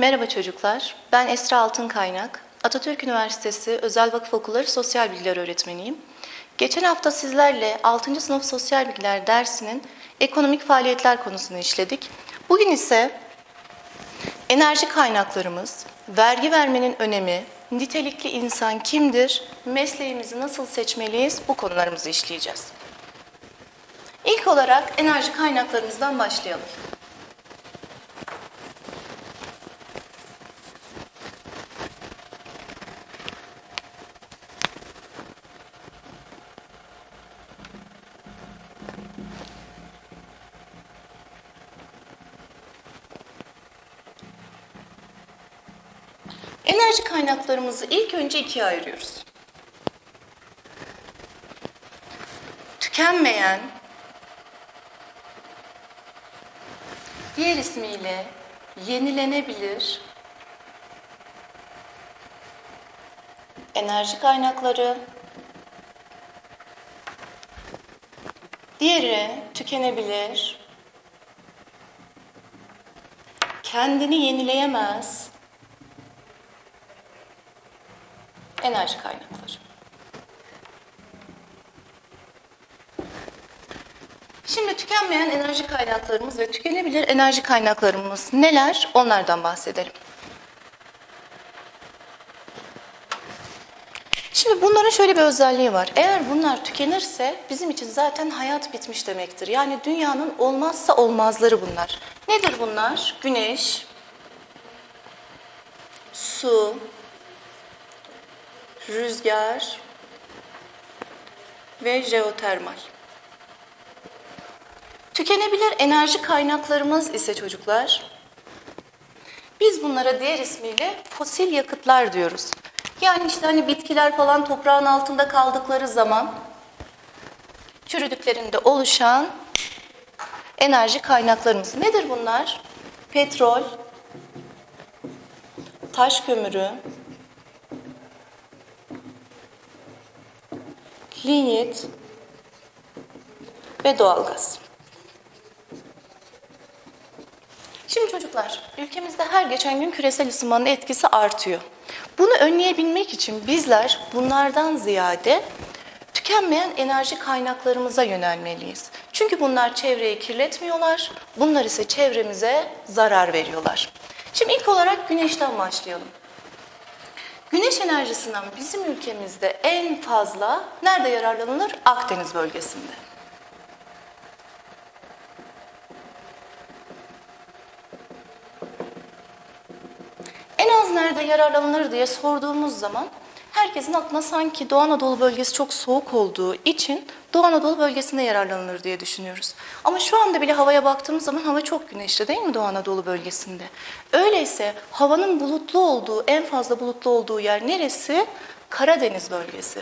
Merhaba çocuklar, ben Esra Altın Kaynak. Atatürk Üniversitesi Özel Vakıf Okulları Sosyal Bilgiler Öğretmeniyim. Geçen hafta sizlerle 6. sınıf Sosyal Bilgiler dersinin ekonomik faaliyetler konusunu işledik. Bugün ise enerji kaynaklarımız, vergi vermenin önemi, nitelikli insan kimdir, mesleğimizi nasıl seçmeliyiz bu konularımızı işleyeceğiz. İlk olarak enerji kaynaklarımızdan başlayalım. Enerji kaynaklarımızı ilk önce ikiye ayırıyoruz. Tükenmeyen, diğer ismiyle yenilenebilir enerji kaynakları, diğeri tükenebilir, kendini yenileyemez, enerji kaynakları. Şimdi tükenmeyen enerji kaynaklarımız ve tükenebilir enerji kaynaklarımız neler? Onlardan bahsedelim. Şimdi bunların şöyle bir özelliği var. Eğer bunlar tükenirse bizim için zaten hayat bitmiş demektir. Yani dünyanın olmazsa olmazları bunlar. Nedir bunlar? Güneş, su, rüzgar ve jeotermal. Tükenebilir enerji kaynaklarımız ise çocuklar, biz bunlara diğer ismiyle fosil yakıtlar diyoruz. Yani işte hani bitkiler falan toprağın altında kaldıkları zaman çürüdüklerinde oluşan enerji kaynaklarımız. Nedir bunlar? Petrol, taş kömürü, linyit ve doğalgaz. Şimdi çocuklar, ülkemizde her geçen gün küresel ısınmanın etkisi artıyor. Bunu önleyebilmek için bizler bunlardan ziyade tükenmeyen enerji kaynaklarımıza yönelmeliyiz. Çünkü bunlar çevreyi kirletmiyorlar, bunlar ise çevremize zarar veriyorlar. Şimdi ilk olarak güneşten başlayalım. Güneş enerjisinden bizim ülkemizde en fazla nerede yararlanılır? Akdeniz bölgesinde. En az nerede yararlanılır diye sorduğumuz zaman herkesin aklına sanki Doğu Anadolu bölgesi çok soğuk olduğu için Doğu Anadolu bölgesinde yararlanılır diye düşünüyoruz. Ama şu anda bile havaya baktığımız zaman hava çok güneşli değil mi Doğu Anadolu bölgesinde? Öyleyse havanın bulutlu olduğu, en fazla bulutlu olduğu yer neresi? Karadeniz bölgesi.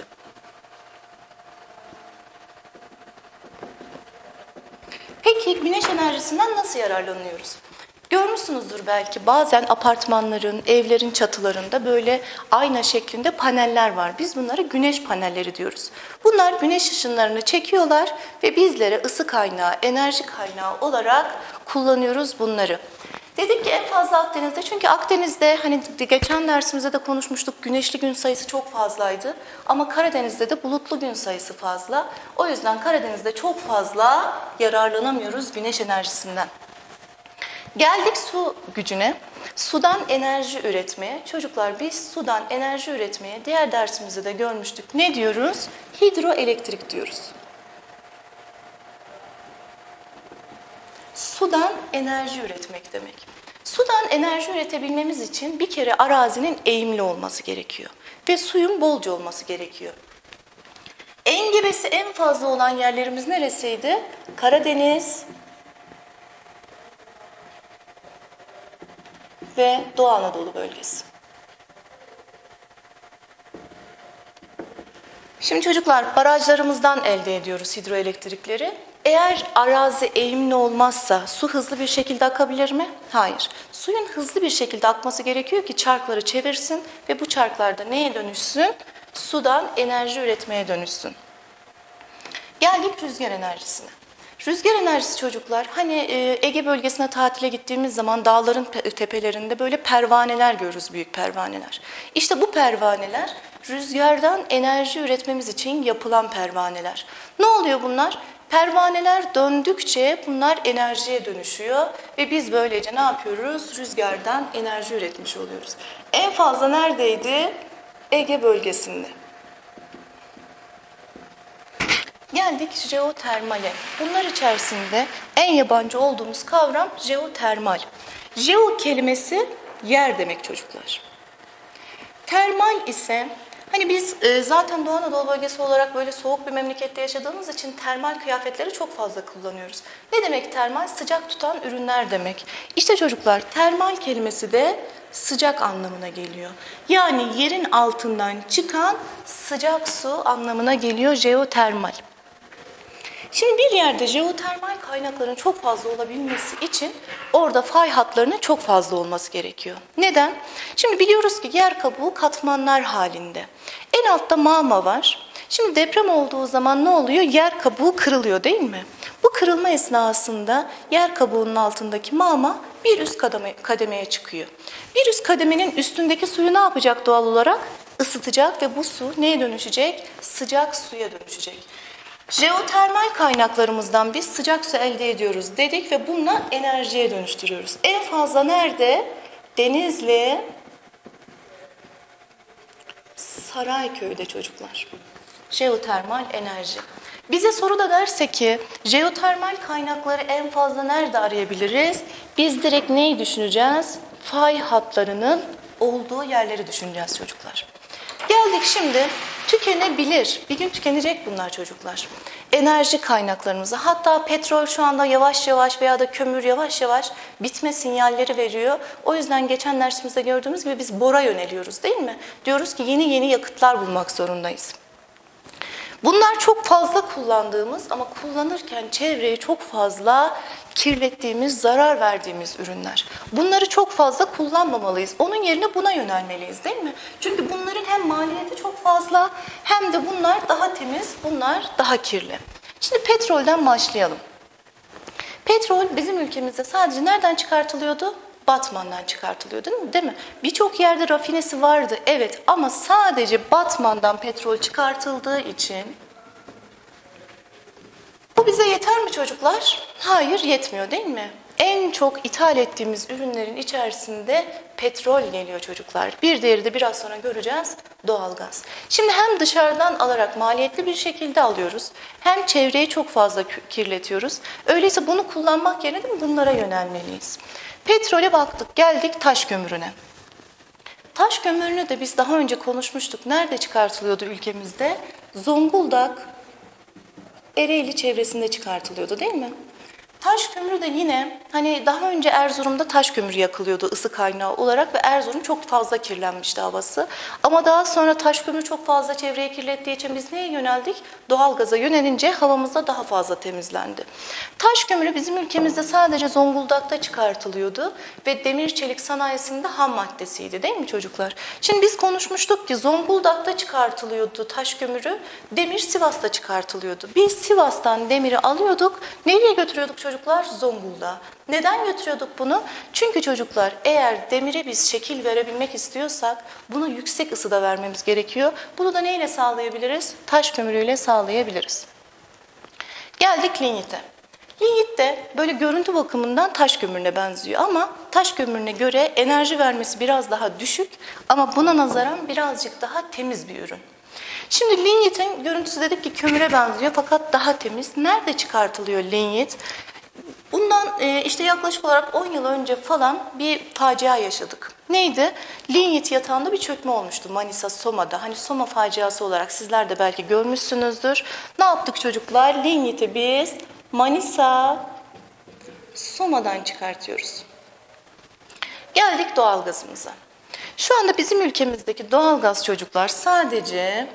Peki güneş enerjisinden nasıl yararlanıyoruz? Görmüşsünüzdür belki bazen apartmanların, evlerin çatılarında böyle ayna şeklinde paneller var. Biz bunlara güneş panelleri diyoruz. Bunlar güneş ışınlarını çekiyorlar ve bizlere ısı kaynağı, enerji kaynağı olarak kullanıyoruz bunları. Dedik ki en fazla Akdeniz'de çünkü Akdeniz'de hani geçen dersimizde de konuşmuştuk güneşli gün sayısı çok fazlaydı. Ama Karadeniz'de de bulutlu gün sayısı fazla. O yüzden Karadeniz'de çok fazla yararlanamıyoruz güneş enerjisinden. Geldik su gücüne. Sudan enerji üretmeye. Çocuklar biz sudan enerji üretmeye diğer dersimizde de görmüştük. Ne diyoruz? Hidroelektrik diyoruz. Sudan enerji üretmek demek. Sudan enerji üretebilmemiz için bir kere arazinin eğimli olması gerekiyor. Ve suyun bolca olması gerekiyor. Engebesi en fazla olan yerlerimiz neresiydi? Karadeniz, ve Doğu Anadolu bölgesi. Şimdi çocuklar barajlarımızdan elde ediyoruz hidroelektrikleri. Eğer arazi eğimli olmazsa su hızlı bir şekilde akabilir mi? Hayır. Suyun hızlı bir şekilde akması gerekiyor ki çarkları çevirsin ve bu çarklarda neye dönüşsün? Sudan enerji üretmeye dönüşsün. Geldik rüzgar enerjisine. Rüzgar enerjisi çocuklar hani e, Ege bölgesine tatile gittiğimiz zaman dağların pe- tepelerinde böyle pervaneler görürüz büyük pervaneler. İşte bu pervaneler rüzgardan enerji üretmemiz için yapılan pervaneler. Ne oluyor bunlar? Pervaneler döndükçe bunlar enerjiye dönüşüyor ve biz böylece ne yapıyoruz? Rüzgardan enerji üretmiş oluyoruz. En fazla neredeydi? Ege bölgesinde. Geldik jeotermale. Bunlar içerisinde en yabancı olduğumuz kavram jeotermal. Jeo kelimesi yer demek çocuklar. Termal ise hani biz e, zaten Doğu Anadolu bölgesi olarak böyle soğuk bir memlekette yaşadığımız için termal kıyafetleri çok fazla kullanıyoruz. Ne demek termal? Sıcak tutan ürünler demek. İşte çocuklar termal kelimesi de sıcak anlamına geliyor. Yani yerin altından çıkan sıcak su anlamına geliyor jeotermal. Şimdi bir yerde jeotermal kaynakların çok fazla olabilmesi için orada fay hatlarının çok fazla olması gerekiyor. Neden? Şimdi biliyoruz ki yer kabuğu katmanlar halinde. En altta mağma var. Şimdi deprem olduğu zaman ne oluyor? Yer kabuğu kırılıyor değil mi? Bu kırılma esnasında yer kabuğunun altındaki mağma bir üst kademe, kademeye çıkıyor. Bir üst kademenin üstündeki suyu ne yapacak doğal olarak? Isıtacak ve bu su neye dönüşecek? Sıcak suya dönüşecek. Jeotermal kaynaklarımızdan biz sıcak su elde ediyoruz dedik ve bununla enerjiye dönüştürüyoruz. En fazla nerede? Denizli, Sarayköy'de çocuklar. Jeotermal enerji. Bize soru da derse ki jeotermal kaynakları en fazla nerede arayabiliriz? Biz direkt neyi düşüneceğiz? Fay hatlarının olduğu yerleri düşüneceğiz çocuklar. Geldik şimdi tükenebilir. Bir gün tükenecek bunlar çocuklar. Enerji kaynaklarımıza hatta petrol şu anda yavaş yavaş veya da kömür yavaş yavaş bitme sinyalleri veriyor. O yüzden geçen dersimizde gördüğümüz gibi biz bora yöneliyoruz değil mi? Diyoruz ki yeni yeni yakıtlar bulmak zorundayız. Bunlar çok fazla kullandığımız ama kullanırken çevreyi çok fazla kirlettiğimiz, zarar verdiğimiz ürünler. Bunları çok fazla kullanmamalıyız. Onun yerine buna yönelmeliyiz değil mi? Çünkü hem maliyeti çok fazla hem de bunlar daha temiz, bunlar daha kirli. Şimdi petrolden başlayalım. Petrol bizim ülkemizde sadece nereden çıkartılıyordu? Batman'dan çıkartılıyor değil mi? Değil mi? Birçok yerde rafinesi vardı evet ama sadece Batman'dan petrol çıkartıldığı için bu bize yeter mi çocuklar? Hayır yetmiyor değil mi? En çok ithal ettiğimiz ürünlerin içerisinde petrol geliyor çocuklar. Bir diğeri de biraz sonra göreceğiz doğalgaz. Şimdi hem dışarıdan alarak maliyetli bir şekilde alıyoruz hem çevreyi çok fazla kirletiyoruz. Öyleyse bunu kullanmak yerine de bunlara yönelmeliyiz. Petrole baktık geldik taş kömürüne. Taş kömürünü de biz daha önce konuşmuştuk. Nerede çıkartılıyordu ülkemizde? Zonguldak, Ereğli çevresinde çıkartılıyordu değil mi? Taş kömürü de yine hani daha önce Erzurum'da taş kömürü yakılıyordu ısı kaynağı olarak ve Erzurum çok fazla kirlenmişti havası. Ama daha sonra taş kömürü çok fazla çevreyi kirlettiği için biz neye yöneldik? Doğalgaza yönelince havamız da daha fazla temizlendi. Taş kömürü bizim ülkemizde sadece Zonguldak'ta çıkartılıyordu ve demir çelik sanayisinde ham maddesiydi değil mi çocuklar? Şimdi biz konuşmuştuk ki Zonguldak'ta çıkartılıyordu taş kömürü, demir Sivas'ta çıkartılıyordu. Biz Sivas'tan demiri alıyorduk, nereye götürüyorduk çocuklar? Zonguldak'a. Neden götürüyorduk bunu? Çünkü çocuklar eğer demire biz şekil verebilmek istiyorsak bunu yüksek ısıda vermemiz gerekiyor. Bunu da neyle sağlayabiliriz? Taş kömürüyle sağlayabiliriz. Geldik linyite. Linyit de böyle görüntü bakımından taş kömürüne benziyor ama taş kömürüne göre enerji vermesi biraz daha düşük ama buna nazaran birazcık daha temiz bir ürün. Şimdi linyitin görüntüsü dedik ki kömüre benziyor fakat daha temiz. Nerede çıkartılıyor linyit? Bundan e, işte yaklaşık olarak 10 yıl önce falan bir facia yaşadık. Neydi? Linyit yatağında bir çökme olmuştu Manisa Soma'da. Hani Soma faciası olarak sizler de belki görmüşsünüzdür. Ne yaptık çocuklar? Linyiti biz Manisa Soma'dan çıkartıyoruz. Geldik doğalgazımıza. Şu anda bizim ülkemizdeki doğalgaz çocuklar sadece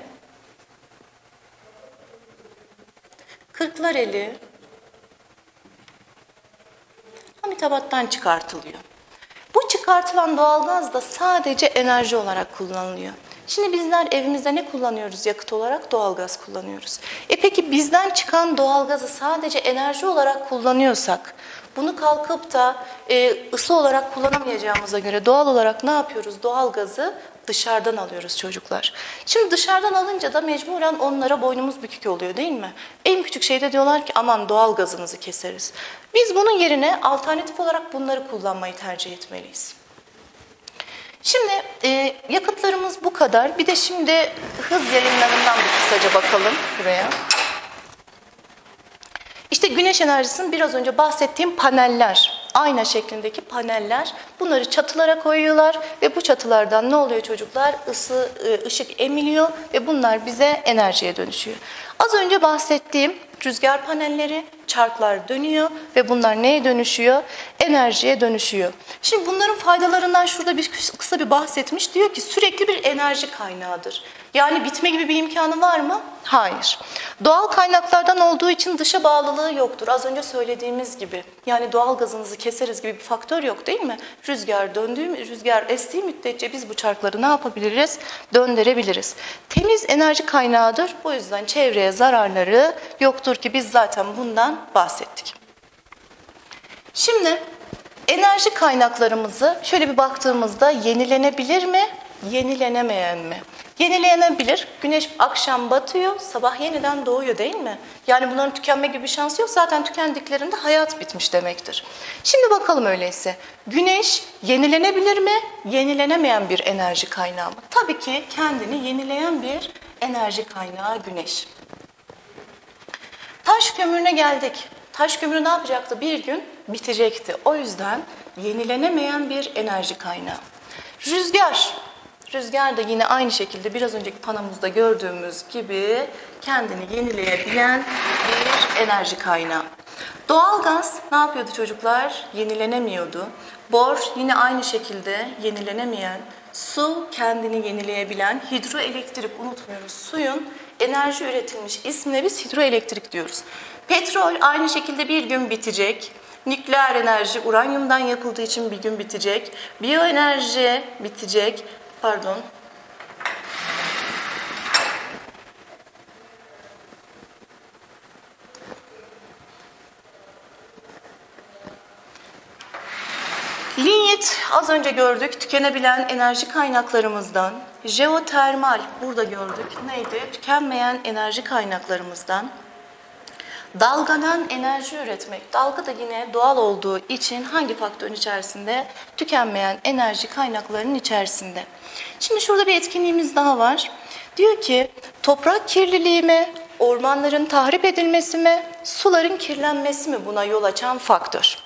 Kırklareli, Hamitabat'tan çıkartılıyor. Bu çıkartılan doğalgaz da sadece enerji olarak kullanılıyor. Şimdi bizler evimizde ne kullanıyoruz yakıt olarak? Doğalgaz kullanıyoruz. E peki bizden çıkan doğalgazı sadece enerji olarak kullanıyorsak, bunu kalkıp da e, ısı olarak kullanamayacağımıza göre doğal olarak ne yapıyoruz? Doğalgazı dışarıdan alıyoruz çocuklar. Şimdi dışarıdan alınca da mecburen onlara boynumuz bükük oluyor değil mi? En küçük şeyde diyorlar ki aman doğal gazınızı keseriz. Biz bunun yerine alternatif olarak bunları kullanmayı tercih etmeliyiz. Şimdi e, yakıtlarımız bu kadar. Bir de şimdi hız yayınlarından bir kısaca bakalım buraya. İşte güneş enerjisinin biraz önce bahsettiğim paneller, ayna şeklindeki paneller. Bunları çatılara koyuyorlar ve bu çatılardan ne oluyor çocuklar? Isı, e, ışık emiliyor ve bunlar bize enerjiye dönüşüyor. Az önce bahsettiğim rüzgar panelleri, çarklar dönüyor ve bunlar neye dönüşüyor? Enerjiye dönüşüyor. Şimdi bunların faydalarından şurada bir kısa bir bahsetmiş. Diyor ki sürekli bir enerji kaynağıdır. Yani bitme gibi bir imkanı var mı? Hayır. Doğal kaynaklardan olduğu için dışa bağlılığı yoktur. Az önce söylediğimiz gibi. Yani doğal gazınızı keseriz gibi bir faktör yok değil mi? Rüzgar döndüğü, rüzgar estiği müddetçe biz bu çarkları ne yapabiliriz? Döndürebiliriz. Temiz enerji kaynağıdır. Bu yüzden çevreye zararları yoktur ki biz zaten bundan bahsettik. Şimdi enerji kaynaklarımızı şöyle bir baktığımızda yenilenebilir mi, yenilenemeyen mi? Yenilenebilir. Güneş akşam batıyor, sabah yeniden doğuyor değil mi? Yani bunların tükenme gibi bir şansı yok. Zaten tükendiklerinde hayat bitmiş demektir. Şimdi bakalım öyleyse. Güneş yenilenebilir mi? Yenilenemeyen bir enerji kaynağı mı? Tabii ki kendini yenileyen bir enerji kaynağı güneş. Taş kömürüne geldik. Taş kömürü ne yapacaktı? Bir gün bitecekti. O yüzden yenilenemeyen bir enerji kaynağı. Rüzgar. Rüzgar da yine aynı şekilde biraz önceki panomuzda gördüğümüz gibi kendini yenileyebilen bir enerji kaynağı. Doğalgaz ne yapıyordu çocuklar? Yenilenemiyordu. Bor yine aynı şekilde yenilenemeyen, su kendini yenileyebilen, hidroelektrik unutmuyoruz. Suyun enerji üretilmiş ismine biz hidroelektrik diyoruz. Petrol aynı şekilde bir gün bitecek. Nükleer enerji uranyumdan yapıldığı için bir gün bitecek. Biyoenerji bitecek. Pardon. Linyit az önce gördük tükenebilen enerji kaynaklarımızdan. Jeotermal burada gördük. Neydi? Tükenmeyen enerji kaynaklarımızdan. Dalgadan enerji üretmek. Dalga da yine doğal olduğu için hangi faktörün içerisinde? Tükenmeyen enerji kaynaklarının içerisinde. Şimdi şurada bir etkinliğimiz daha var. Diyor ki toprak kirliliği mi, ormanların tahrip edilmesi mi, suların kirlenmesi mi buna yol açan faktör?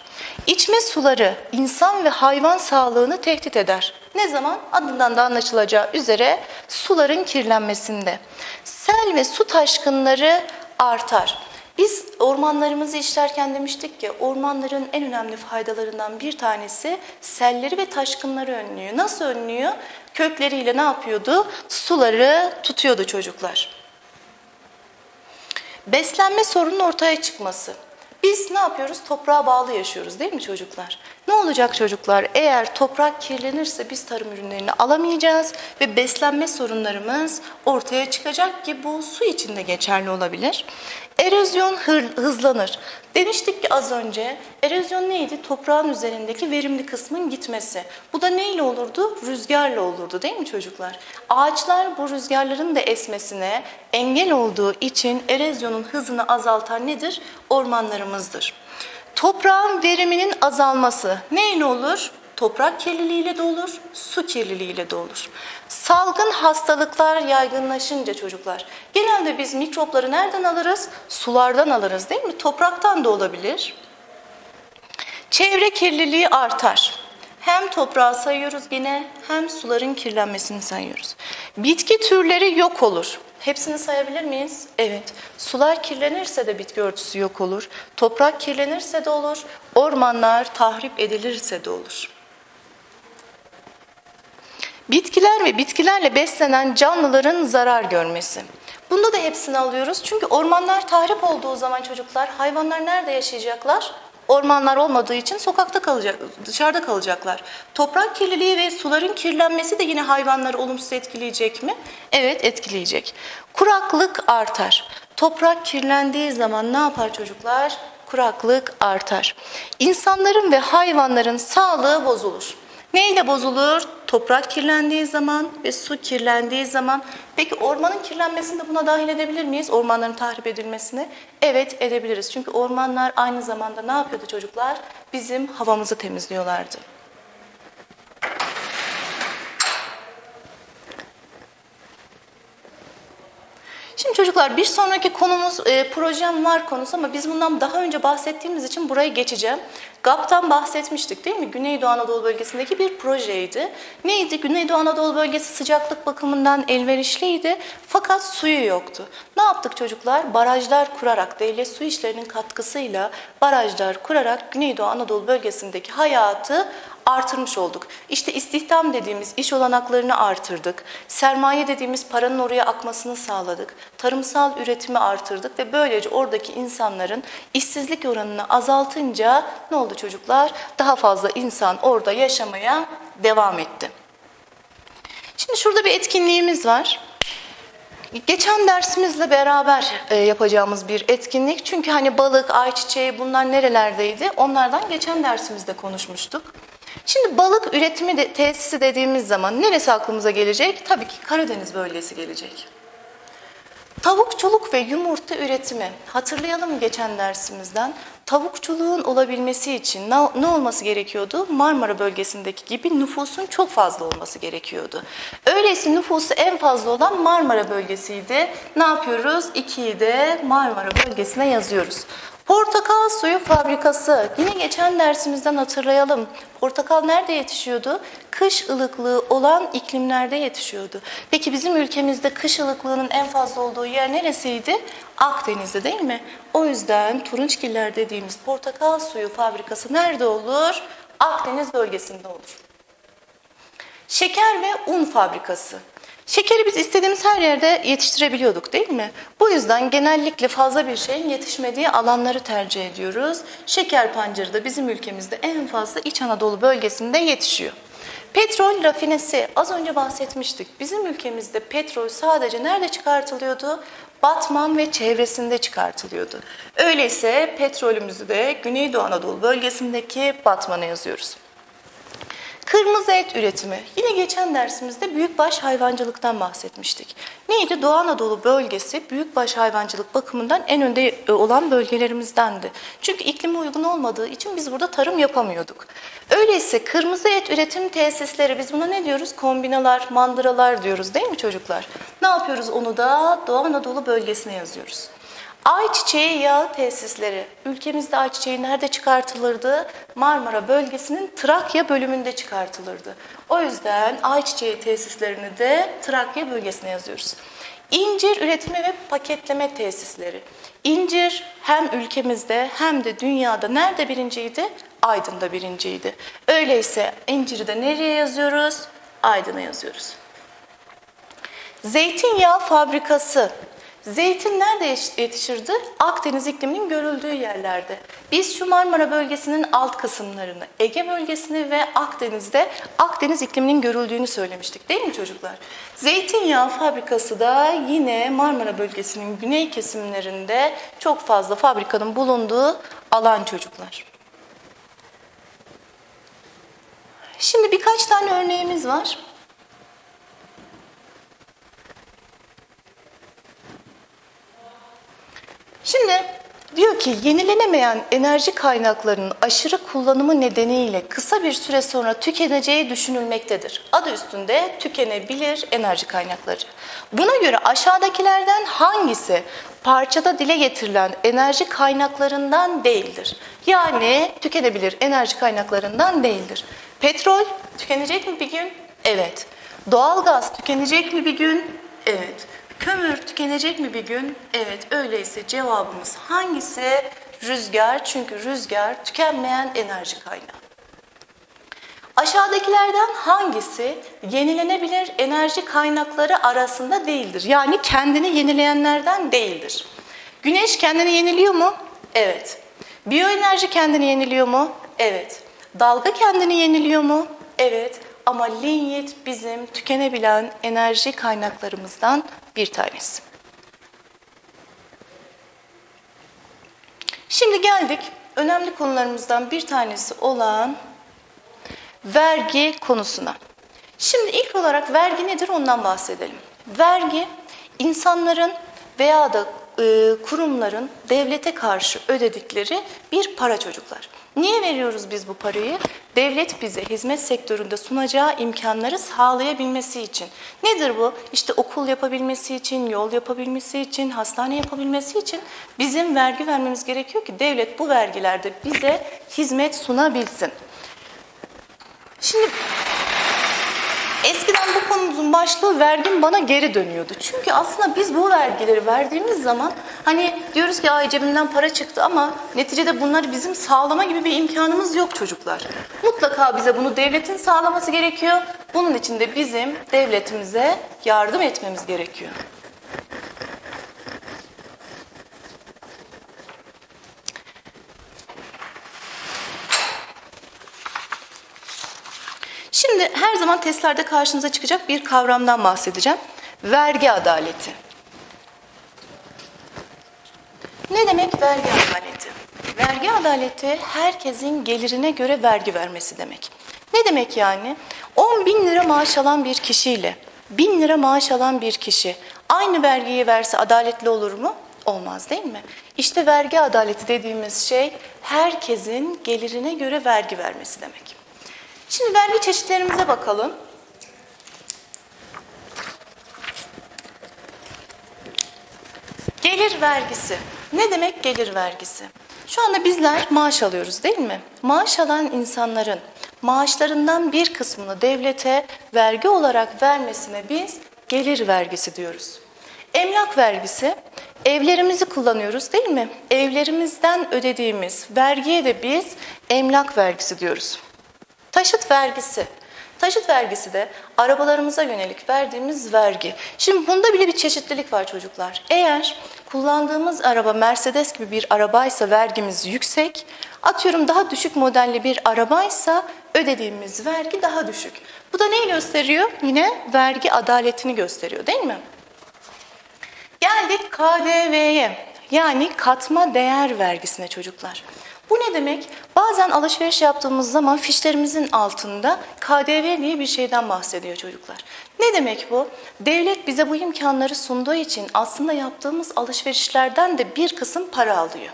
İçme suları insan ve hayvan sağlığını tehdit eder. Ne zaman? Adından da anlaşılacağı üzere suların kirlenmesinde. Sel ve su taşkınları artar. Biz ormanlarımızı işlerken demiştik ki ormanların en önemli faydalarından bir tanesi selleri ve taşkınları önlüyor. Nasıl önlüyor? Kökleriyle ne yapıyordu? Suları tutuyordu çocuklar. Beslenme sorunun ortaya çıkması. Biz ne yapıyoruz? Toprağa bağlı yaşıyoruz değil mi çocuklar? Ne olacak çocuklar? Eğer toprak kirlenirse biz tarım ürünlerini alamayacağız ve beslenme sorunlarımız ortaya çıkacak ki bu su için de geçerli olabilir. Erozyon hızlanır. Demiştik ki az önce erozyon neydi? Toprağın üzerindeki verimli kısmın gitmesi. Bu da neyle olurdu? Rüzgarla olurdu değil mi çocuklar? Ağaçlar bu rüzgarların da esmesine engel olduğu için erozyonun hızını azaltan nedir? Ormanlarımızdır. Toprağın veriminin azalması neyle olur? Toprak kirliliğiyle de olur, su kirliliğiyle de olur. Salgın hastalıklar yaygınlaşınca çocuklar, genelde biz mikropları nereden alırız? Sulardan alırız değil mi? Topraktan da olabilir. Çevre kirliliği artar. Hem toprağı sayıyoruz yine hem suların kirlenmesini sayıyoruz. Bitki türleri yok olur. Hepsini sayabilir miyiz? Evet. Sular kirlenirse de bitki örtüsü yok olur. Toprak kirlenirse de olur. Ormanlar tahrip edilirse de olur. Bitkiler ve bitkilerle beslenen canlıların zarar görmesi. Bunda da hepsini alıyoruz. Çünkü ormanlar tahrip olduğu zaman çocuklar hayvanlar nerede yaşayacaklar? Ormanlar olmadığı için sokakta kalacak, dışarıda kalacaklar. Toprak kirliliği ve suların kirlenmesi de yine hayvanları olumsuz etkileyecek mi? Evet etkileyecek. Kuraklık artar. Toprak kirlendiği zaman ne yapar çocuklar? Kuraklık artar. İnsanların ve hayvanların sağlığı bozulur. Neyle bozulur? Toprak kirlendiği zaman ve su kirlendiği zaman. Peki ormanın kirlenmesini de buna dahil edebilir miyiz? Ormanların tahrip edilmesini? Evet edebiliriz. Çünkü ormanlar aynı zamanda ne yapıyordu çocuklar? Bizim havamızı temizliyorlardı. Şimdi çocuklar bir sonraki konumuz e, projem var konusu ama biz bundan daha önce bahsettiğimiz için buraya geçeceğim. GAP'tan bahsetmiştik değil mi? Güneydoğu Anadolu bölgesindeki bir projeydi. Neydi? Güneydoğu Anadolu bölgesi sıcaklık bakımından elverişliydi fakat suyu yoktu. Ne yaptık çocuklar? Barajlar kurarak, devlet su işlerinin katkısıyla barajlar kurarak Güneydoğu Anadolu bölgesindeki hayatı artırmış olduk. İşte istihdam dediğimiz iş olanaklarını artırdık. Sermaye dediğimiz paranın oraya akmasını sağladık. Tarımsal üretimi artırdık ve böylece oradaki insanların işsizlik oranını azaltınca ne oldu çocuklar? Daha fazla insan orada yaşamaya devam etti. Şimdi şurada bir etkinliğimiz var. Geçen dersimizle beraber e, yapacağımız bir etkinlik. Çünkü hani balık, ayçiçeği bunlar nerelerdeydi? Onlardan geçen dersimizde konuşmuştuk. Şimdi balık üretimi de, tesisi dediğimiz zaman neresi aklımıza gelecek? Tabii ki Karadeniz bölgesi gelecek. Tavukçuluk ve yumurta üretimi. Hatırlayalım geçen dersimizden. Tavukçuluğun olabilmesi için ne, olması gerekiyordu? Marmara bölgesindeki gibi nüfusun çok fazla olması gerekiyordu. Öyleyse nüfusu en fazla olan Marmara bölgesiydi. Ne yapıyoruz? 2'yi de Marmara bölgesine yazıyoruz. Portakal suyu fabrikası. Yine geçen dersimizden hatırlayalım. Portakal nerede yetişiyordu? Kış ılıklığı olan iklimlerde yetişiyordu. Peki bizim ülkemizde kış ılıklığının en fazla olduğu yer neresiydi? Akdeniz'de değil mi? O yüzden Turunçgiller dediğimiz portakal suyu fabrikası nerede olur? Akdeniz bölgesinde olur. Şeker ve un fabrikası. Şekeri biz istediğimiz her yerde yetiştirebiliyorduk değil mi? Bu yüzden genellikle fazla bir şeyin yetişmediği alanları tercih ediyoruz. Şeker pancarı da bizim ülkemizde en fazla İç Anadolu bölgesinde yetişiyor. Petrol rafinesi az önce bahsetmiştik. Bizim ülkemizde petrol sadece nerede çıkartılıyordu? Batman ve çevresinde çıkartılıyordu. Öyleyse petrolümüzü de Güneydoğu Anadolu bölgesindeki Batman'a yazıyoruz. Kırmızı et üretimi. Yine geçen dersimizde büyükbaş hayvancılıktan bahsetmiştik. Neydi? Doğu Anadolu bölgesi büyükbaş hayvancılık bakımından en önde e, olan bölgelerimizdendi. Çünkü iklime uygun olmadığı için biz burada tarım yapamıyorduk. Öyleyse kırmızı et üretim tesisleri biz buna ne diyoruz? Kombinalar, mandıralar diyoruz değil mi çocuklar? Ne yapıyoruz onu da Doğu Anadolu bölgesine yazıyoruz. Ayçiçeği yağı tesisleri. Ülkemizde ayçiçeği nerede çıkartılırdı? Marmara bölgesinin Trakya bölümünde çıkartılırdı. O yüzden ayçiçeği tesislerini de Trakya bölgesine yazıyoruz. İncir üretimi ve paketleme tesisleri. İncir hem ülkemizde hem de dünyada nerede birinciydi? Aydın'da birinciydi. Öyleyse inciri de nereye yazıyoruz? Aydın'a yazıyoruz. Zeytinyağı fabrikası. Zeytin nerede yetişirdi? Akdeniz ikliminin görüldüğü yerlerde. Biz şu Marmara bölgesinin alt kısımlarını, Ege bölgesini ve Akdeniz'de Akdeniz ikliminin görüldüğünü söylemiştik değil mi çocuklar? Zeytinyağı fabrikası da yine Marmara bölgesinin güney kesimlerinde çok fazla fabrikanın bulunduğu alan çocuklar. Şimdi birkaç tane örneğimiz var. Şimdi diyor ki yenilenemeyen enerji kaynaklarının aşırı kullanımı nedeniyle kısa bir süre sonra tükeneceği düşünülmektedir. Adı üstünde tükenebilir enerji kaynakları. Buna göre aşağıdakilerden hangisi parçada dile getirilen enerji kaynaklarından değildir? Yani tükenebilir enerji kaynaklarından değildir. Petrol tükenecek mi bir gün? Evet. Doğalgaz tükenecek mi bir gün? Evet. Kömür tükenecek mi bir gün? Evet, öyleyse cevabımız hangisi? Rüzgar. Çünkü rüzgar tükenmeyen enerji kaynağı. Aşağıdakilerden hangisi yenilenebilir enerji kaynakları arasında değildir? Yani kendini yenileyenlerden değildir. Güneş kendini yeniliyor mu? Evet. Biyoenerji kendini yeniliyor mu? Evet. Dalga kendini yeniliyor mu? Evet. Ama linyit bizim tükenebilen enerji kaynaklarımızdan bir tanesi. Şimdi geldik önemli konularımızdan bir tanesi olan vergi konusuna. Şimdi ilk olarak vergi nedir ondan bahsedelim. Vergi insanların veya da e, kurumların devlete karşı ödedikleri bir para çocuklar. Niye veriyoruz biz bu parayı? Devlet bize hizmet sektöründe sunacağı imkanları sağlayabilmesi için. Nedir bu? İşte okul yapabilmesi için, yol yapabilmesi için, hastane yapabilmesi için bizim vergi vermemiz gerekiyor ki devlet bu vergilerde bize hizmet sunabilsin. Şimdi Eskiden bu konumuzun başlığı vergim bana geri dönüyordu. Çünkü aslında biz bu vergileri verdiğimiz zaman hani diyoruz ki ay cebimden para çıktı ama neticede bunları bizim sağlama gibi bir imkanımız yok çocuklar. Mutlaka bize bunu devletin sağlaması gerekiyor. Bunun için de bizim devletimize yardım etmemiz gerekiyor. Şimdi her zaman testlerde karşınıza çıkacak bir kavramdan bahsedeceğim. Vergi adaleti. Ne demek vergi adaleti? Vergi adaleti herkesin gelirine göre vergi vermesi demek. Ne demek yani? 10 bin lira maaş alan bir kişiyle 1000 lira maaş alan bir kişi aynı vergiyi verse adaletli olur mu? Olmaz değil mi? İşte vergi adaleti dediğimiz şey herkesin gelirine göre vergi vermesi demek. Şimdi vergi çeşitlerimize bakalım. Gelir vergisi. Ne demek gelir vergisi? Şu anda bizler maaş alıyoruz değil mi? Maaş alan insanların maaşlarından bir kısmını devlete vergi olarak vermesine biz gelir vergisi diyoruz. Emlak vergisi, evlerimizi kullanıyoruz değil mi? Evlerimizden ödediğimiz vergiye de biz emlak vergisi diyoruz. Taşıt vergisi. Taşıt vergisi de arabalarımıza yönelik verdiğimiz vergi. Şimdi bunda bile bir çeşitlilik var çocuklar. Eğer kullandığımız araba Mercedes gibi bir arabaysa vergimiz yüksek, atıyorum daha düşük modelli bir arabaysa ödediğimiz vergi daha düşük. Bu da neyi gösteriyor? Yine vergi adaletini gösteriyor değil mi? Geldik KDV'ye yani katma değer vergisine çocuklar. Bu ne demek? Bazen alışveriş yaptığımız zaman fişlerimizin altında KDV diye bir şeyden bahsediyor çocuklar. Ne demek bu? Devlet bize bu imkanları sunduğu için aslında yaptığımız alışverişlerden de bir kısım para alıyor.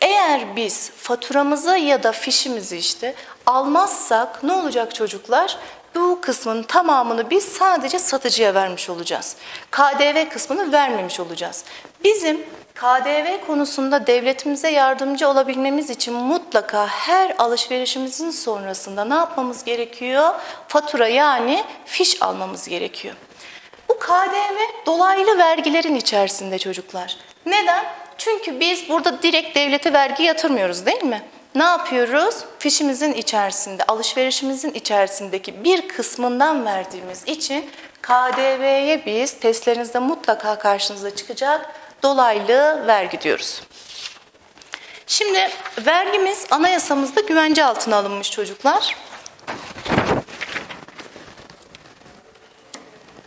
Eğer biz faturamızı ya da fişimizi işte almazsak ne olacak çocuklar? Bu kısmın tamamını biz sadece satıcıya vermiş olacağız. KDV kısmını vermemiş olacağız. Bizim KDV konusunda devletimize yardımcı olabilmemiz için mutlaka her alışverişimizin sonrasında ne yapmamız gerekiyor? Fatura yani fiş almamız gerekiyor. Bu KDV dolaylı vergilerin içerisinde çocuklar. Neden? Çünkü biz burada direkt devlete vergi yatırmıyoruz değil mi? Ne yapıyoruz? Fişimizin içerisinde, alışverişimizin içerisindeki bir kısmından verdiğimiz için KDV'ye biz testlerinizde mutlaka karşınıza çıkacak dolaylı vergi diyoruz. Şimdi vergimiz anayasamızda güvence altına alınmış çocuklar.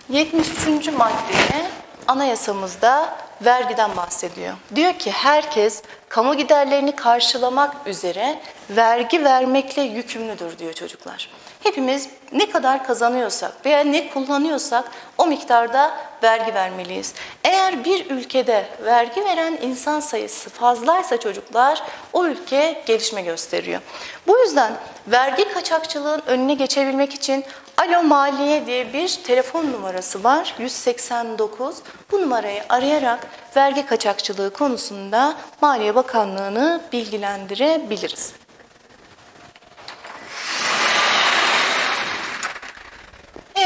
73. maddede anayasamızda vergiden bahsediyor. Diyor ki herkes kamu giderlerini karşılamak üzere vergi vermekle yükümlüdür diyor çocuklar. Hepimiz ne kadar kazanıyorsak veya ne kullanıyorsak o miktarda vergi vermeliyiz. Eğer bir ülkede vergi veren insan sayısı fazlaysa çocuklar o ülke gelişme gösteriyor. Bu yüzden vergi kaçakçılığın önüne geçebilmek için Alo Maliye diye bir telefon numarası var 189. Bu numarayı arayarak vergi kaçakçılığı konusunda Maliye Bakanlığı'nı bilgilendirebiliriz.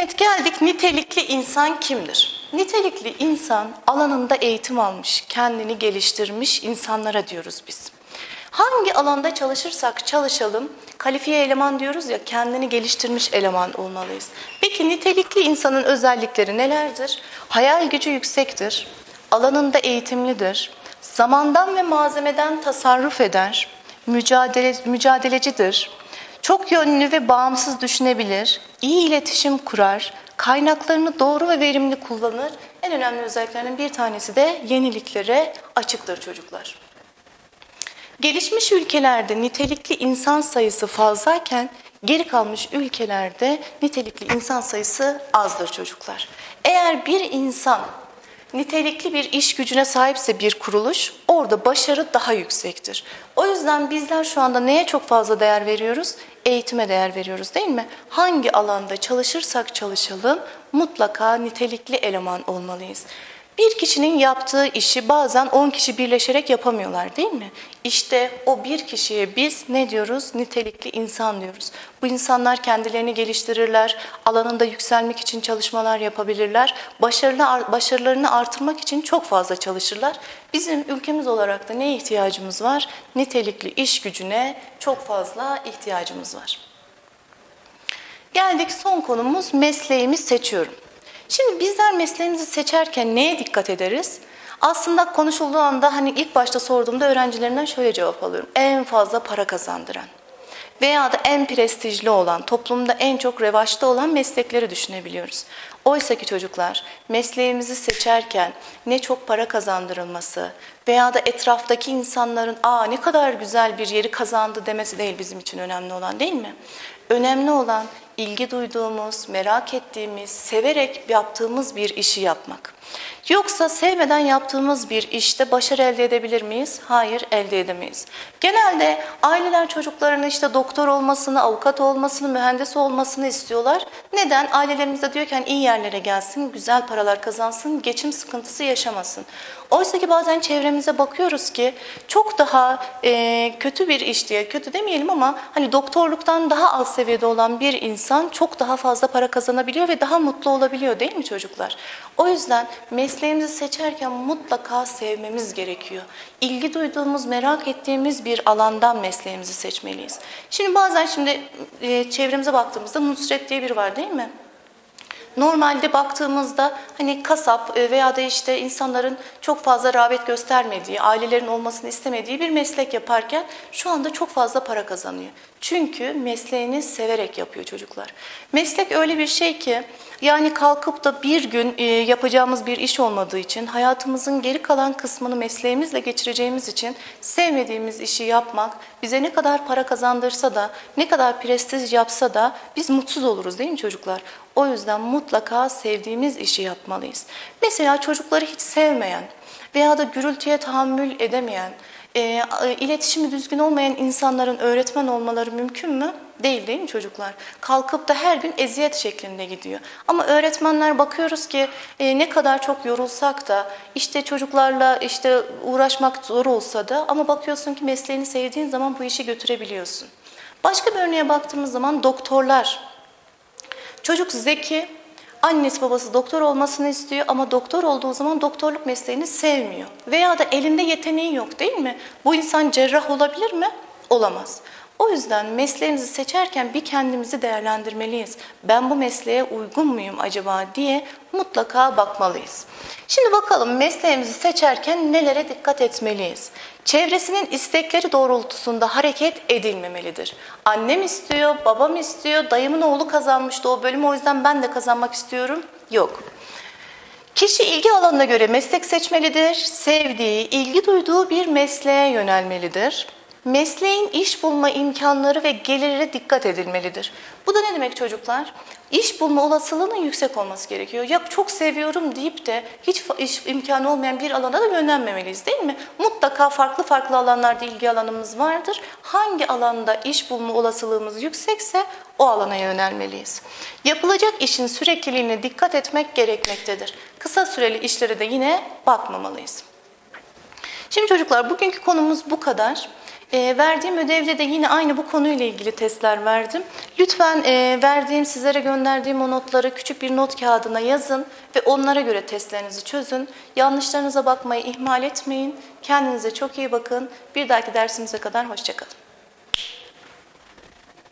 Evet geldik nitelikli insan kimdir? Nitelikli insan alanında eğitim almış, kendini geliştirmiş insanlara diyoruz biz. Hangi alanda çalışırsak çalışalım, kalifiye eleman diyoruz ya, kendini geliştirmiş eleman olmalıyız. Peki nitelikli insanın özellikleri nelerdir? Hayal gücü yüksektir, alanında eğitimlidir, zamandan ve malzemeden tasarruf eder, mücadele, mücadelecidir, çok yönlü ve bağımsız düşünebilir, iyi iletişim kurar, kaynaklarını doğru ve verimli kullanır. En önemli özelliklerinden bir tanesi de yeniliklere açıktır çocuklar. Gelişmiş ülkelerde nitelikli insan sayısı fazlayken geri kalmış ülkelerde nitelikli insan sayısı azdır çocuklar. Eğer bir insan nitelikli bir iş gücüne sahipse bir kuruluş orada başarı daha yüksektir. O yüzden bizler şu anda neye çok fazla değer veriyoruz? Eğitime değer veriyoruz değil mi? Hangi alanda çalışırsak çalışalım mutlaka nitelikli eleman olmalıyız. Bir kişinin yaptığı işi bazen 10 kişi birleşerek yapamıyorlar değil mi? İşte o bir kişiye biz ne diyoruz? Nitelikli insan diyoruz. Bu insanlar kendilerini geliştirirler, alanında yükselmek için çalışmalar yapabilirler, başarılı, başarılarını artırmak için çok fazla çalışırlar. Bizim ülkemiz olarak da neye ihtiyacımız var? Nitelikli iş gücüne çok fazla ihtiyacımız var. Geldik son konumuz mesleğimi seçiyorum. Şimdi bizler mesleğimizi seçerken neye dikkat ederiz? Aslında konuşulduğu anda hani ilk başta sorduğumda öğrencilerimden şöyle cevap alıyorum. En fazla para kazandıran veya da en prestijli olan, toplumda en çok revaçta olan meslekleri düşünebiliyoruz. Oysa ki çocuklar mesleğimizi seçerken ne çok para kazandırılması veya da etraftaki insanların aa ne kadar güzel bir yeri kazandı demesi değil bizim için önemli olan değil mi? Önemli olan ilgi duyduğumuz, merak ettiğimiz, severek yaptığımız bir işi yapmak. Yoksa sevmeden yaptığımız bir işte başarı elde edebilir miyiz? Hayır, elde edemeyiz. Genelde aileler çocuklarının işte doktor olmasını, avukat olmasını, mühendis olmasını istiyorlar. Neden? Ailelerimiz de diyor ki hani iyi yerlere gelsin, güzel paralar kazansın, geçim sıkıntısı yaşamasın. Oysa ki bazen çevremize bakıyoruz ki çok daha e, kötü bir iş diye, kötü demeyelim ama hani doktorluktan daha az seviyede olan bir insan çok daha fazla para kazanabiliyor ve daha mutlu olabiliyor değil mi çocuklar? O yüzden mesleğimizi seçerken mutlaka sevmemiz gerekiyor. İlgi duyduğumuz, merak ettiğimiz bir alandan mesleğimizi seçmeliyiz. Şimdi bazen şimdi e, çevremize baktığımızda Nusret diye biri var değil mi? Normalde baktığımızda hani kasap e, veya da işte insanların çok fazla rağbet göstermediği, ailelerin olmasını istemediği bir meslek yaparken şu anda çok fazla para kazanıyor. Çünkü mesleğini severek yapıyor çocuklar. Meslek öyle bir şey ki yani kalkıp da bir gün e, yapacağımız bir iş olmadığı için hayatımızın geri kalan kısmını mesleğimizle geçireceğimiz için sevmediğimiz işi yapmak bize ne kadar para kazandırsa da ne kadar prestij yapsa da biz mutsuz oluruz değil mi çocuklar? O yüzden mutlaka sevdiğimiz işi yapmalıyız. Mesela çocukları hiç sevmeyen veya da gürültüye tahammül edemeyen, e, iletişimi düzgün olmayan insanların öğretmen olmaları mümkün mü? Değil değil mi çocuklar? Kalkıp da her gün eziyet şeklinde gidiyor. Ama öğretmenler bakıyoruz ki e, ne kadar çok yorulsak da işte çocuklarla işte uğraşmak zor olsa da ama bakıyorsun ki mesleğini sevdiğin zaman bu işi götürebiliyorsun. Başka bir örneğe baktığımız zaman doktorlar. Çocuk zeki, annesi babası doktor olmasını istiyor ama doktor olduğu zaman doktorluk mesleğini sevmiyor. Veya da elinde yeteneği yok değil mi? Bu insan cerrah olabilir mi? Olamaz. O yüzden mesleğimizi seçerken bir kendimizi değerlendirmeliyiz. Ben bu mesleğe uygun muyum acaba diye mutlaka bakmalıyız. Şimdi bakalım mesleğimizi seçerken nelere dikkat etmeliyiz? Çevresinin istekleri doğrultusunda hareket edilmemelidir. Annem istiyor, babam istiyor, dayımın oğlu kazanmıştı o bölümü o yüzden ben de kazanmak istiyorum. Yok. Kişi ilgi alanına göre meslek seçmelidir. Sevdiği, ilgi duyduğu bir mesleğe yönelmelidir. Mesleğin iş bulma imkanları ve gelirine dikkat edilmelidir. Bu da ne demek çocuklar? İş bulma olasılığının yüksek olması gerekiyor. Ya çok seviyorum deyip de hiç iş imkanı olmayan bir alana da yönelmemeliyiz değil mi? Mutlaka farklı farklı alanlarda ilgi alanımız vardır. Hangi alanda iş bulma olasılığımız yüksekse o alana yönelmeliyiz. Yapılacak işin sürekliliğine dikkat etmek gerekmektedir. Kısa süreli işlere de yine bakmamalıyız. Şimdi çocuklar bugünkü konumuz bu kadar. E, verdiğim ödevde de yine aynı bu konuyla ilgili testler verdim. Lütfen e, verdiğim, sizlere gönderdiğim o notları küçük bir not kağıdına yazın ve onlara göre testlerinizi çözün. Yanlışlarınıza bakmayı ihmal etmeyin. Kendinize çok iyi bakın. Bir dahaki dersimize kadar hoşçakalın.